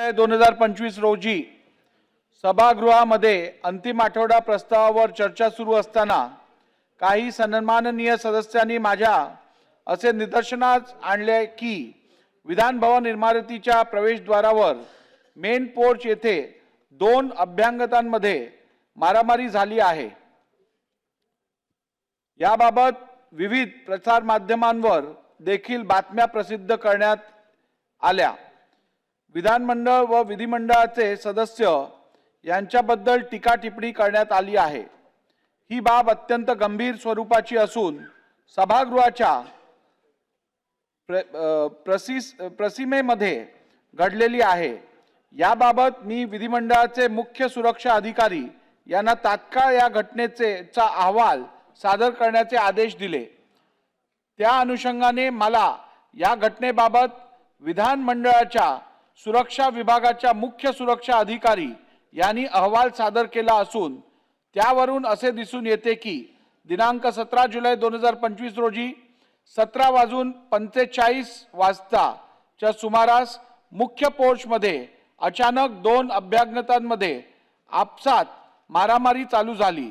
दोन हजार पंचवीस रोजी सभागृहामध्ये अंतिम आठवडा प्रस्तावावर चर्चा सुरू असताना काही सन्माननीय सदस्यांनी माझ्या असे निदर्शनास आणले की विधानभवन इमारतीच्या प्रवेशद्वारावर मेन पोर्च येथे दोन अभ्यांगतांमध्ये मारामारी झाली आहे. याबाबत विविध प्रसार माध्यमांवर देखील बातम्या प्रसिद्ध करण्यात आल्या. विधानमंडळ व विधिमंडळाचे सदस्य यांच्याबद्दल टीका टिप्पणी करण्यात आली आहे. ही बाब अत्यंत गंभीर स्वरूपाची असून सभागृहाच्या प्र प्रसिस प्रसिमेमध्ये घडलेली आहे. याबाबत मी विधिमंडळाचे मुख्य सुरक्षा अधिकारी यांना तात्काळ या घटनेचे चा अहवाल सादर करण्याचे आदेश दिले. त्या अनुषंगाने मला या घटनेबाबत विधानमंडळाच्या सुरक्षा विभागाच्या मुख्य सुरक्षा अधिकारी यांनी अहवाल सादर केला असून त्यावरून असे दिसून येते की दिनांक सतरा जुलै दोन हजार पंचवीस रोजी सतरा वाजून पंचेचाळीस वाजताच्या सुमारास मुख्य पोर्चमध्ये अचानक दोन अभ्यागतांमध्ये आपसात मारामारी चालू झाली.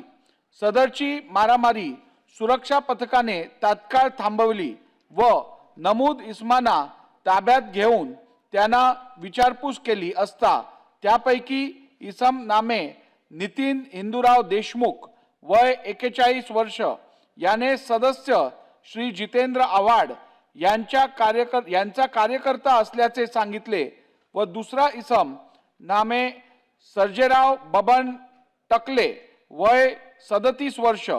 सदरची मारामारी सुरक्षा पथकाने तात्काळ थांबवली व नमूद इस्माना ताब्यात घेऊन त्यांना विचारपूस केली असता त्यापैकी इसम नामे नितीन हिंदूराव देशमुख वय एकेचाळीस वर्ष याने सदस्य श्री जितेंद्र आव्हाड यांच्या कार्यकर यांचा कार्यकर्ता असल्याचे सांगितले व दुसरा इसम नामे सर्जेराव बबन टकले वय सदतीस वर्ष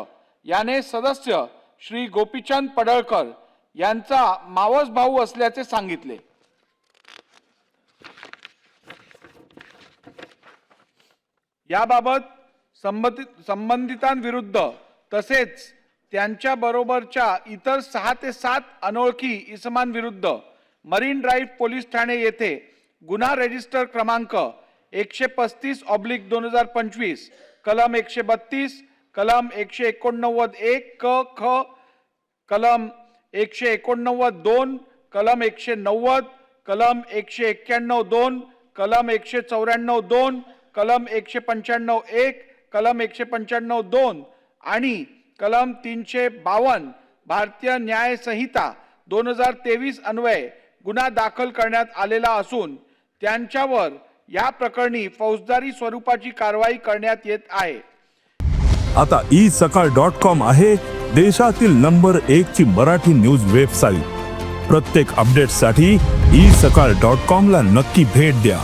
याने सदस्य श्री गोपीचंद पडळकर यांचा मावस भाऊ असल्याचे सांगितले. याबाबत संबंधित संबंधितांविरुद्ध तसेच त्यांच्या बरोबरच्या इतर सहा ते सात अनोळखी इसमांविरुद्ध मरीन ड्राईव्ह पोलीस ठाणे येथे गुन्हा रजिस्टर क्रमांक एकशे पस्तीस ऑब्लिक दोन हजार पंचवीस कलम एकशे बत्तीस कलम एकशे एकोणनव्वद एक क ख कलम एकशे एकोणनव्वद दोन कलम एकशे नव्वद कलम एकशे एक्क्याण्णव दोन कलम एकशे चौऱ्याण्णव दोन कलम एकशे पंच्याण्णव एक कलम एकशे पंच्याण्णव दोन आणि कलम तीनशे बावन्न भारतीय न्याय संहिता दोन हजार तेवीस अन्वये गुन्हा दाखल करण्यात आलेला असून त्यांच्यावर या प्रकरणी फौजदारी स्वरूपाची कारवाई करण्यात येत आहे. आता ई सकाळ डॉट कॉम आहे देशातील नंबर एक ची मराठी न्यूज वेबसाईट. प्रत्येक अपडेटसाठी ई सकाळ डॉट कॉम ला नक्की भेट द्या.